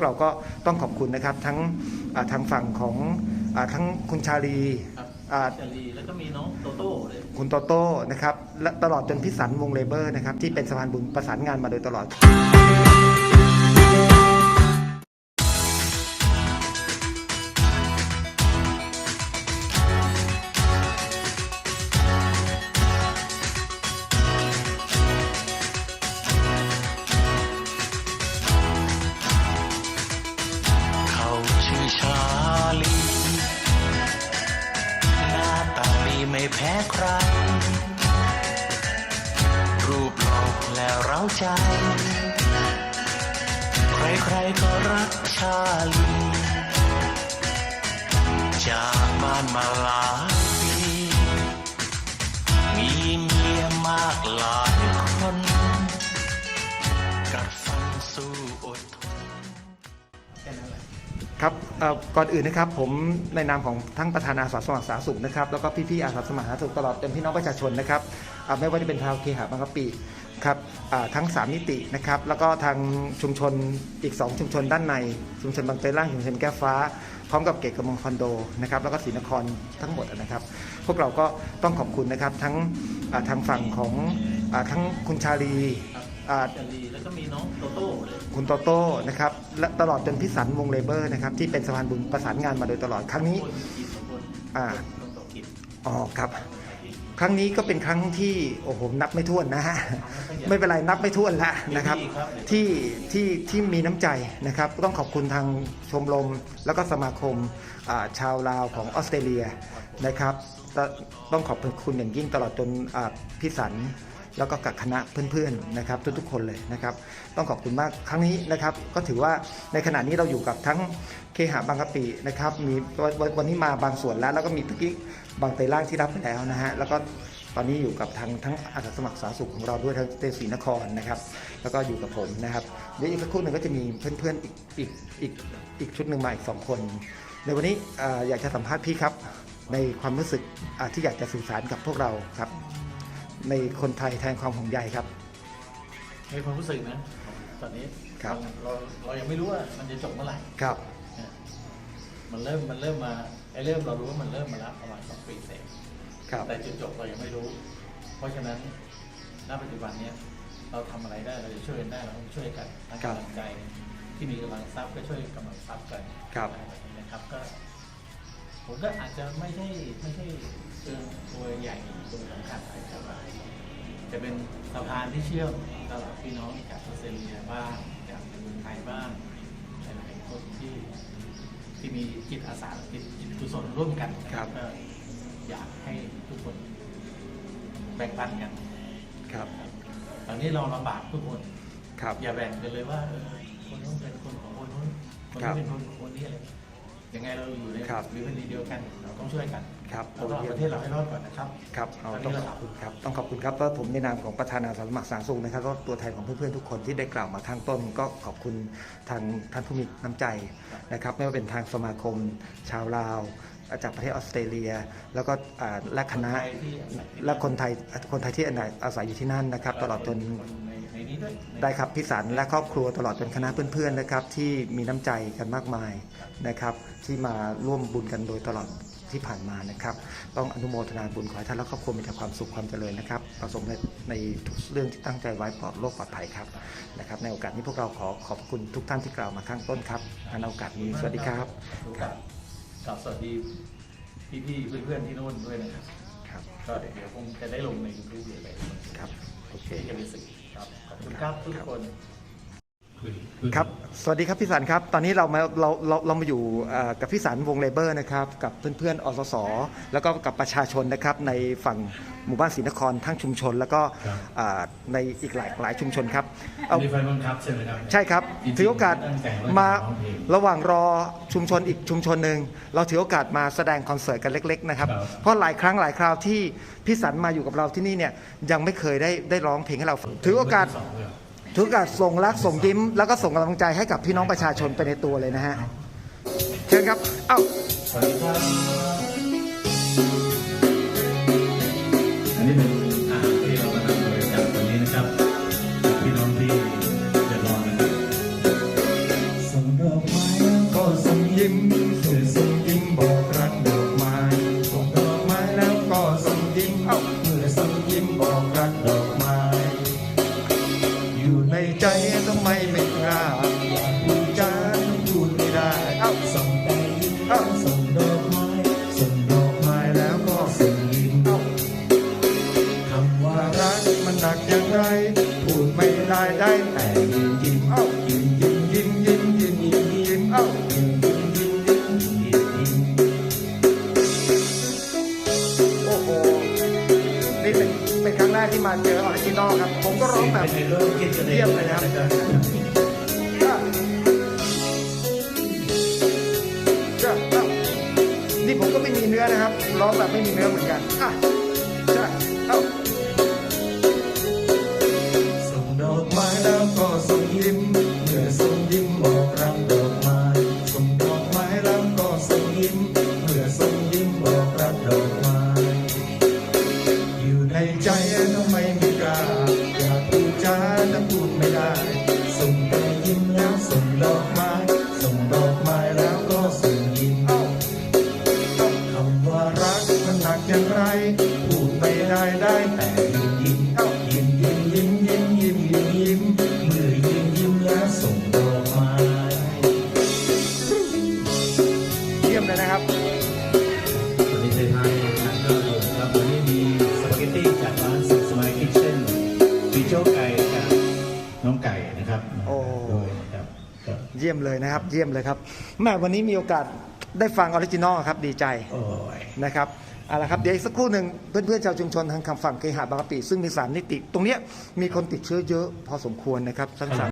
วกเราก็ต้องขอบคุณนะครับ ทั้งอ่าทางฝั่งของอาทั้งคุณชาลีครับอ่าจารีแล้วก็มีน้องโตโต้เลยคุณโตโต้นะครับและตลอดจนพิสันวงเลเบอร์นะครับที่เป็นสะพานบุญประสานงานมาโดยตลอด ร้าใจ ใครๆก็รักชาลีจากบ้านมาหลายปีมีเมียมากหลายคน กัดฟันสู้อดทนแค่นั้นแหละ ครับเอ่อก่อนอื่นนะครับผมในนามของทั้งประธานอาสาสมัครสาธารณสุขนะครับแล้วก็พี่ๆอาสาสมัครสาธารณสุขตลอดจนพี่น้องประชาชนนะครับอ่าไม่ว่าจะเป็นชาวเคหะบางกะปิ ครับทั้ง 3 มิตินะครับ แล้วก็ทางชุมชนอีก 2 ชุมชนด้านใน ชุมชนบางเตยล่างชุมชนแก้ฟ้า พร้อมกับเกตกระมงคอนโดนะครับแล้วก็ศรีนครทั้งหมดนะครับ พวกเราก็ต้องขอบคุณนะครับทั้งทางฝั่งของอทั้งคุณชาลีอาจารีแล้วก็มีน้องโตโต้คุณโตโต้นะครับและตลอดจนพิสันวงเลเบอร์นะครับที่เป็นสะพานบุญประสานงานมาโดยตลอดครั้งนี้อ่าอ๋อครับ ครั้งนี้ก็เป็นครั้งที่โอ้โหนับไม่ถ้วนนะฮะไม่เป็นไรนับไม่ถ้วนละนะครับที่ที่ที่มีน้ำใจนะครับก็ต้องขอบคุณทางชมรม แล้วก็สมาคมอ่าชาวลาวของออสเตรเลียนะครับตต้องขอบคุณอย่างยิ่งตลอดจนอ่าพี่สัน แล้วก็กับคณะเพื่อนๆนะครับทุกๆคนเลยนะครับ ต้องขอบคุณมากครั้งนี้นะครับ ก็ถือว่าในขณะนี้เราอยู่กับทั้งเคหะบางกะปินะครับมีวันนี้มาบางส่วนแล้ว แล้วก็มีเมื่อกี้บางเตยล่างที่รับไปแล้วนะฮะแล้วก็ตอนนี้อยู่กับทางทั้งอาสาสมัครสาธารณสุขของเราด้วยทั้งเตศรีนครนะครับ แล้วก็อยู่กับผมนะครับเดี๋ยวอีกสักครู่หนึ่งก็จะมีเพื่อนๆอีกอีกอีกอีกชุดหนึ่งมาอีกสองคน ในวันนี้อยากจะสัมภาษณ์พี่ครับ ในความรู้สึกที่อยากจะสื่อสารกับพวกเราครับ ในคนไทยแทนความห่วงใยครับ ในความรู้สึกนะ ตอนนี้ครับ เราเรายังไม่รู้ว่ามันจะจบเมื่อไหร่ครับเนี่ยมันเริ่มมันเริ่มมาไอ้เริ่มเรารู้ว่ามันเริ่มมาแล้วประมาณสองปีเศษครับ แต่จุดจบเรายังไม่รู้ เพราะฉะนั้นณปัจจุบันเนี้ยเราทำอะไรได้เราจะช่วยกันได้เราต้องช่วยกันทั้งครับกำลังใจที่มีกำลังทรัพย์ก็ช่วยกำลังทรัพย์กันครับอะไรแบบนี้นะครับก็ ผมก็อาจจะไม่ใช่ไม่ใช่เชิงตัวใหญ่ตัวสำคัญอะไรแต่ว่าจะเป็นสะพานที่เชื่อมระหว่างพี่น้องจากออสเตรเลียบ้างจากเมืองไทยบ้างหลายๆคนที่ที่มีจิตอาสาจิตจิตกุศลร่วมกันนะครับก็อยากให้ทุกคนแบ่งปันกันครับ ตอนนี้เราลำบากทุกคนครับ อย่าแบ่งกันเลยว่าเออคนนู้นเป็นคนของคนนู้นคนครันี้บเป็นคนของคนนี้อะไร ยังไงเราอยู่ในครับวิธีเดียวกันเราต้องช่วยกันครับเราต้องเอาประเทศเราให้รอดก่อนนะครับครับเอาตอนนี้ต้องเราขอบคุณครับต้องขอบคุณครับว่าผมในนามของประธานอาสาสมัครสาธารณสุขนะครับก็ตัวแทนของเพื่อนๆทุกคนที่ได้กล่าวมาข้างต้น ก็ขอบคุณทางท่านผู้มีน้ำใจนะครับ ไม่ว่าเป็นทางสมาคม ชาวลาว จากประเทศออสเตรเลีย แล้วก็อ่าและคณะและคนไทยคนไทยที่อาศัยอยู่ที่นั่นนะครับ ตลอดจนในในนี้ด้วยได้ครับพี่สันและครอบครัวตลอดจนคณะเพื่อนๆนะครับ ที่มีน้ำใจกันมากมายนะครับ ที่มาร่วมบุญกันโดยตลอดที่ผ่านมานะครับ ต้องอนุโมทนาบุญขอให้ท่านและครอบครัวมีแต่ความสุขความเจริญนะครับ ประสบในในทุกเรื่องที่ตั้งใจไว้ปลอดโรคปลอดภัยครับนะครับ ในโอกาสนี้พวกเราขอขอบคุณทุกท่านที่กล่าวมาข้างต้นครับในโอกาสนี้สวัสดีครับครับ กับสวัสดีพี่ๆเพื่อนๆที่นู่นด้วยนะครับ ครับก็เดี๋ยวคงจะได้ลงในยูทูบเลยไปครับ โอเค ที่จะมีสื่อครับ ขอบคุณครับทุกคน ครับ สวัสดีครับพี่สันครับ ตอนนี้เรามาเราเราเรามาอยู่เอ่อกับพี่สันวงเลเบอร์นะครับ กับเพื่อนๆอสส แล้วก็กับประชาชนนะครับ ในฝั่งหมู่บ้านศรีนครทั้งชุมชน แล้วก็ครับอ่าในอีกหลายหลายชุมชนครับเอามีไฟบังคับใช่ไหมครับ ใช่ครับจริงๆถือโอกาสตั้งใจว่าจะมาร้องเพลงระหว่างรอชุมชนอีกชุมชนหนึ่งเราถือโอกาสมาแสดงคอนเสิร์ตกันเล็ก ๆ นะครับครับ เพราะหลายครั้งหลายคราวที่พี่สันมาอยู่กับเราที่นี่เนี่ยยังไม่เคยได้ได้ร้องเพลงให้เราฟังถือโอกาส สองเลยเหรอถือการส่งรักส่งยิ้ม แล้วก็ส่งกำลังใจให้กับพี่น้องประชาชนไปในตัวเลยนะฮะเชิญครับ เอ้า สวัสดีครับ หนักอย่างไรพูดไม่ได้ได้แต่ยิ้มยิ้มเอ้ายิ้มยิ้มยิ้มยิ้มยิ้มยิ้มยิ้มเอ้ายิ้มยิ้มยิ้มยิ้มยิ้มยิ้มโอ้โหนี่เป็นเป็นครั้งแรกที่มาเจอออริจินอลครับ ผมก็ร้องแบบเรื่องเองเยี่ยมเลยครับนี่ผมก็ไม่มีเนื้อนะครับร้องแบบไม่มีเนื้อเหมือนกันอะ ส่ นะครับวันนี้ท้ายๆนะครับก็ครับวันนี้มีสปาเกตตี้จากร้านสมัยคิทเช่นมีโจ๊กไก่จากน้องไก่นะครับโอ้โดยครับครับเยี่ยมเลยนะครับ เยี่ยมเลยครับแม่วันนี้มีโอกาสได้ฟังออริจินอลครับดีใจโอ้ย นะครับเอาละครับเดี๋ยวอีกสักครู่หนึ่งเพื่อนๆชาวชุมชนทางคำฝั่งเคหะบางกะปิซึ่งมีสารนิติ ตรงเนี้ยมีคนติดเชื้อเยอะพอสมควรนะครับทั้งสาม